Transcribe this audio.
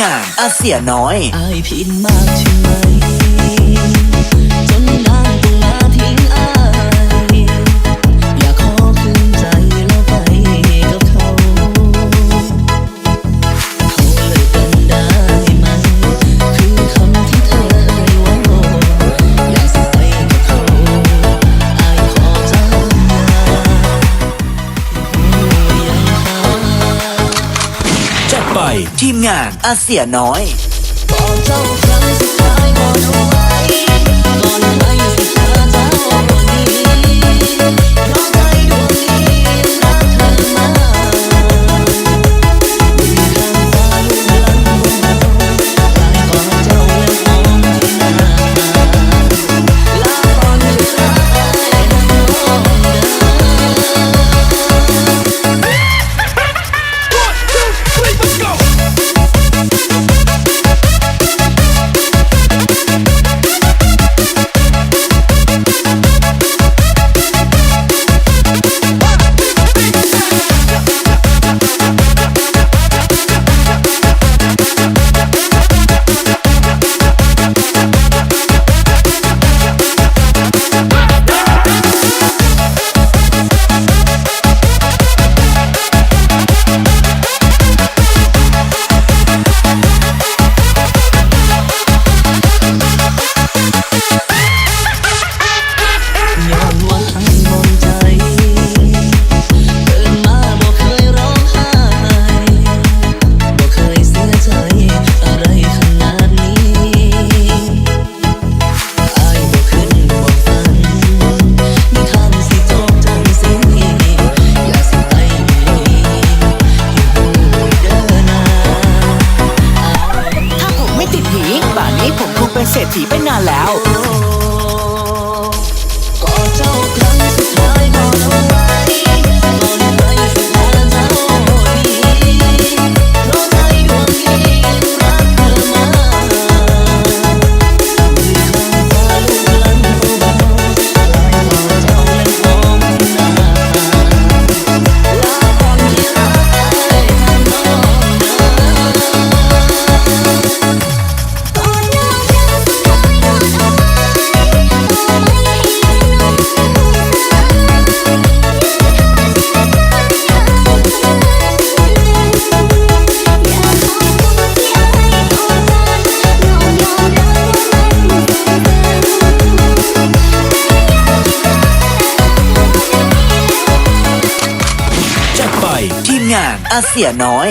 งานอาเสียน้อยไอผิดมากใช่ไหม ทีมงานอาเซียน้อย ไปนานแล้ว งานอาเสียน้อย